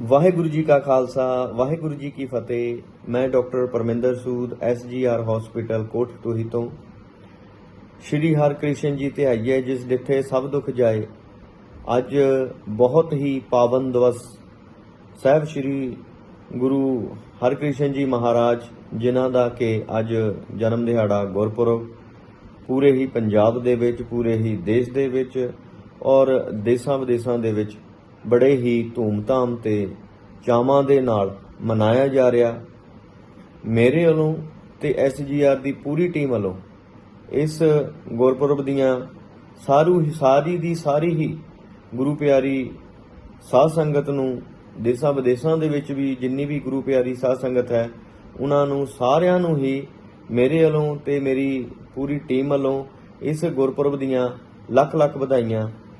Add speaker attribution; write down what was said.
Speaker 1: ਵਾਹਿਗੁਰੂ ਜੀ ਕਾ ਖਾਲਸਾ, ਵਾਹਿਗੁਰੂ ਜੀ ਕੀ ਫਤਿਹ। ਮੈਂ doctor Parminder Sood SGR hospital ਕੋਟਟੂਹੀ ਤੋਂ। ਸ਼੍ਰੀ ਹਰਕ੍ਰਿਸ਼ਨ ਜੀ ਤੇ ਆਈਏ ਜਿਸ ਡਿੱਠੇ ਸਭ ਦੁੱਖ ਜਾਏ। ਅੱਜ ਬਹੁਤ ਹੀ ਪਾਵਨ ਦਿਵਸ। ਸਾਹਿਬ ਸ਼੍ਰੀ ਗੁਰੂ ਹਰਕ੍ਰਿਸ਼ਨ ਜੀ ਮਹਾਰਾਜ, ਜਿਨ੍ਹਾਂ ਦਾ ਕਿ ਅੱਜ ਜਨਮ ਦਿਹਾੜਾ ਗੁਰਪੁਰਬ, ਪੂਰੇ ਹੀ ਪੰਜਾਬ ਦੇ ਵਿੱਚ, ਪੂਰੇ ਹੀ ਦੇਸ਼ ਦੇ ਵਿੱਚ ਔਰ ਦੇਸ਼ਾਂ ਵਿਦੇਸ਼ਾਂ ਦੇ ਵਿੱਚ ਬੜੇ ਹੀ ਧੂਮਧਾਮ ਤੇ ਚਾਵਾਂ ਦੇ ਨਾਲ ਮਨਾਇਆ ਜਾ ਰਿਹਾ। ਮੇਰੇ ਵੱਲੋਂ ਤੇ ਐਸਜੀਆਰ ਦੀ ਪੂਰੀ ਟੀਮ ਵੱਲੋਂ ਇਸ ਗੁਰਪੁਰਬ ਦੀਆਂ ਸਾਰੂ ਸਾਰੀ ਦੀ ਸਾਰੀ ਹੀ ਗੁਰੂ ਪਿਆਰੀ ਸਾਧ ਸੰਗਤ ਨੂੰ ਦੇਸ਼ਾਂ ਵਿਦੇਸ਼ਾਂ ਦੇ ਵਿੱਚ ਵੀ ਜਿੰਨੀ ਵੀ ਗੁਰੂ ਪਿਆਰੀ ਸਾਧ ਸੰਗਤ ਹੈ, ਉਹਨਾਂ ਨੂੰ ਸਾਰਿਆਂ ਨੂੰ ਹੀ ਮੇਰੇ ਵੱਲੋਂ ਤੇ ਮੇਰੀ ਪੂਰੀ ਟੀਮ ਵੱਲੋਂ ਇਸ ਗੁਰਪੁਰਬ ਦੀਆਂ ਲੱਖ ਲੱਖ ਵਧਾਈਆਂ